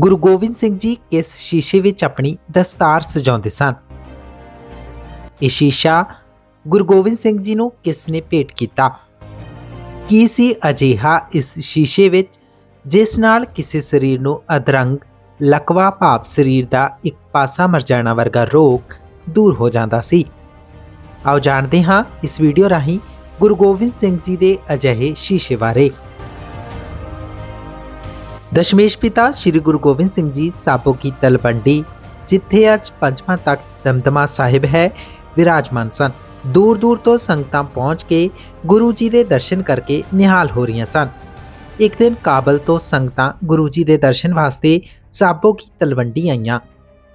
ਗੁਰੂ ਗੋਬਿੰਦ ਸਿੰਘ ਜੀ ਕਿਸ ਸ਼ੀਸ਼ੇ ਵਿੱਚ ਆਪਣੀ ਦਸਤਾਰ ਸਜਾਉਂਦੇ ਸਨ? ਇਹ ਸ਼ੀਸ਼ਾ ਗੁਰੂ ਗੋਬਿੰਦ ਸਿੰਘ ਜੀ ਨੂੰ ਕਿਸ ਨੇ ਭੇਟ ਕੀਤਾ? ਕੀ ਸੀ ਅਜਿਹਾ ਇਸ ਸ਼ੀਸ਼ੇ ਵਿੱਚ, ਜਿਸ ਨਾਲ ਕਿਸੇ ਸਰੀਰ ਨੂੰ ਅਧਰੰਗ, ਲਕਵਾ ਭਾਵ ਸਰੀਰ ਦਾ ਇੱਕ ਪਾਸਾ ਮਰ ਜਾਣਾ ਵਰਗਾ ਰੋਗ ਦੂਰ ਹੋ ਜਾਂਦਾ ਸੀ? ਆਓ ਜਾਣਦੇ ਹਾਂ ਇਸ ਵੀਡੀਓ ਰਾਹੀਂ ਗੁਰੂ ਗੋਬਿੰਦ ਸਿੰਘ ਜੀ ਦੇ ਅਜਿਹੇ ਸ਼ੀਸ਼ੇ ਬਾਰੇ। ਦਸ਼ਮੇਸ਼ ਪਿਤਾ ਸ੍ਰੀ ਗੁਰੂ ਗੋਬਿੰਦ ਸਿੰਘ ਜੀ ਸਾਬੋ ਕੀ ਤਲਵੰਡੀ, ਜਿੱਥੇ ਅੱਜ ਪੰਜਵਾਂ ਤੱਕ ਦਮਦਮਾ ਸਾਹਿਬ ਹੈ, ਵਿਰਾਜਮਾਨ ਸਨ। ਦੂਰ ਦੂਰ ਤੋਂ ਸੰਗਤਾਂ ਪਹੁੰਚ ਕੇ ਗੁਰੂ ਜੀ ਦੇ ਦਰਸ਼ਨ ਕਰਕੇ ਨਿਹਾਲ ਹੋ ਰਹੀਆਂ ਸਨ। ਇੱਕ ਦਿਨ ਕਾਬਲ ਤੋਂ ਸੰਗਤਾਂ ਗੁਰੂ ਜੀ ਦੇ ਦਰਸ਼ਨ ਵਾਸਤੇ ਸਾਬੋ ਕੀ ਤਲਵੰਡੀ ਆਈਆਂ।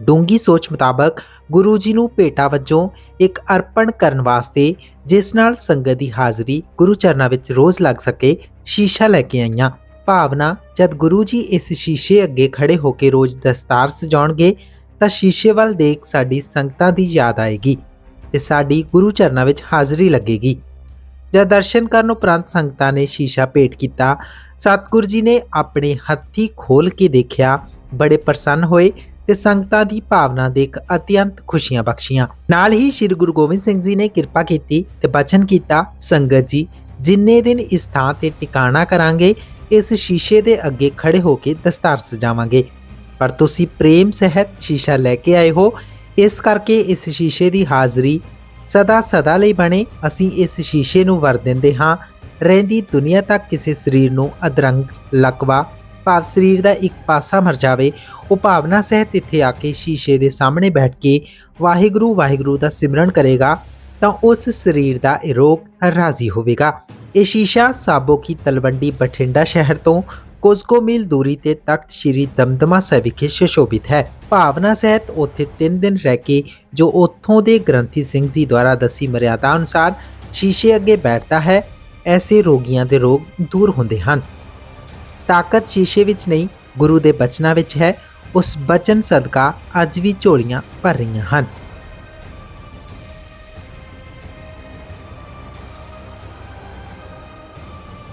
ਡੂੰਗੀ ਸੋਚ ਮੁਤਾਬਕ ਗੁਰੂ ਜੀ ਨੂੰ ਭੇਟਾ ਵਜੋਂ ਇੱਕ ਅਰਪਣ ਕਰਨ ਵਾਸਤੇ ਜਿਸ ਨਾਲ ਸੰਗਤ ਦੀ ਹਾਜ਼ਰੀ ਗੁਰੂ ਚਰਨਾਂ ਵਿੱਚ ਰੋਜ਼ ਲੱਗ ਸਕੇ ਸ਼ੀਸ਼ਾ ਲੈ ਕੇ ਆਈਆਂ। ਭਾਵਨਾ, ਜਦ ਗੁਰੂ ਜੀ ਇਸ ਸ਼ੀਸ਼ੇ ਅੱਗੇ ਖੜੇ ਹੋ ਕੇ ਰੋਜ਼ ਦਸਤਾਰ ਸਜਾਉਣਗੇ, ਤਾਂ ਸ਼ੀਸ਼ੇ ਵੱਲ ਦੇਖ ਸਾਡੀ ਸੰਗਤਾਂ ਦੀ ਯਾਦ ਆਏਗੀ ਤੇ ਸਾਡੀ ਗੁਰੂ ਚਰਨਾਂ ਵਿੱਚ ਹਾਜ਼ਰੀ ਲੱਗੇਗੀ। ਜਦ ਦਰਸ਼ਨ ਕਰਨ ਉਪਰੰਤ ਸੰਗਤਾਂ ਨੇ ਸ਼ੀਸ਼ਾ ਭੇਟ ਕੀਤਾ, ਸਤਿਗੁਰੂ ਜੀ ਨੇ ਆਪਣੇ ਹੱਥੀ ਖੋਲ ਕੇ ਦੇਖਿਆ, ਬੜੇ ਪ੍ਰਸੰਨ ਹੋਏ ਤੇ ਸੰਗਤਾਂ ਦੀ ਭਾਵਨਾ ਦੇਖ ਅਤਿਅੰਤ ਖੁਸ਼ੀਆਂ ਬਖਸ਼ੀਆਂ। ਨਾਲ ਹੀ ਸ੍ਰੀ ਗੁਰੂ ਗੋਬਿੰਦ ਸਿੰਘ ਜੀ ਨੇ ਕਿਰਪਾ ਕੀਤੀ ਤੇ ਬਚਨ ਕੀਤਾ, ਸੰਗਤ ਜੀ, ਜਿੰਨੇ ਦਿਨ ਇਸ ਥਾਂ ਤੇ ਟਿਕਾਣਾ ਕਰਾਂਗੇ ਇਸ ਸ਼ੀਸ਼ੇ ਦੇ ਅੱਗੇ ਖੜੇ ਹੋ ਕੇ ਦਸਤਾਰ ਸਜਾਵਾਂਗੇ। ਪਰ ਤੁਸੀਂ ਪ੍ਰੇਮ ਸਹਿਤ ਸ਼ੀਸ਼ਾ ਲੈ ਕੇ ਆਏ ਹੋ। ਇਸ ਕਰਕੇ ਇਸ ਸ਼ੀਸ਼ੇ ਦੀ ਹਾਜ਼ਰੀ ਸਦਾ ਸਦਾ ਲਈ ਬਣੇ। ਅਸੀਂ ਇਸ ਸ਼ੀਸ਼ੇ ਨੂੰ ਵਰ ਦਿੰਦੇ ਹਾਂ। ਰਹਿੰਦੀ ਦੁਨੀਆ ਤੱਕ ਕਿਸੇ ਸਰੀਰ ਨੂੰ ਅਧਰੰਗ, ਲਕਵਾ, ਭਾਵ ਸਰੀਰ ਦਾ ਇੱਕ ਪਾਸਾ ਮਰ ਜਾਵੇ। ਉਹ ਭਾਵਨਾ ਸਹਿਤ ਇੱਥੇ ਆ ਕੇ ਸ਼ੀਸ਼ੇ ਦੇ ਸਾਹਮਣੇ ਬੈਠ ਕੇ ਵਾਹਿਗੁਰੂ ਵਾਹਿਗੁਰੂ ਦਾ ਸਿਮਰਨ ਕਰੇਗਾ ਤਾਂ ਉਸ ਸਰੀਰ ਦਾ ਇਹ ਰੋਗ ਰਾਜ਼ੀ ਹੋਵੇਗਾ। ਇਹ ਸ਼ੀਸ਼ਾ ਸਾਬੋ ਕੀ ਤਲਵੰਡੀ ਬਠਿੰਡਾ ਸ਼ਹਿਰ ਤੋਂ ਕੁਝ ਕੁ ਮੀਲ ਦੂਰੀ ਤੇ ਤਖਤ ਸ੍ਰੀ ਦਮਦਮਾ ਸਾਹਿਬ ਵਿਖੇ ਸੁਸ਼ੋਭਿਤ ਹੈ। ਭਾਵਨਾ ਸਹਿਤ ਉੱਥੇ 3 ਦਿਨ ਰਹਿ ਕੇ ਜੋ ਉੱਥੋਂ ਦੇ ਗ੍ਰੰਥੀ ਸਿੰਘ ਜੀ ਦੁਆਰਾ ਦੱਸੀ ਮਰਿਆਦਾ ਅਨੁਸਾਰ ਸ਼ੀਸ਼ੇ ਅੱਗੇ ਬੈਠਦਾ ਹੈ, ਐਸੇ ਰੋਗੀਆਂ ਦੇ ਰੋਗ ਦੂਰ ਹੁੰਦੇ ਹਨ। ਤਾਕਤ ਸ਼ੀਸ਼ੇ ਵਿੱਚ ਨਹੀਂ, ਗੁਰੂ ਦੇ ਬਚਨਾਂ ਵਿੱਚ ਹੈ। ਉਸ ਬਚਨ ਸਦਕਾ ਅੱਜ ਵੀ ਝੋਲੀਆਂ ਭਰ ਰਹੀਆਂ ਹਨ।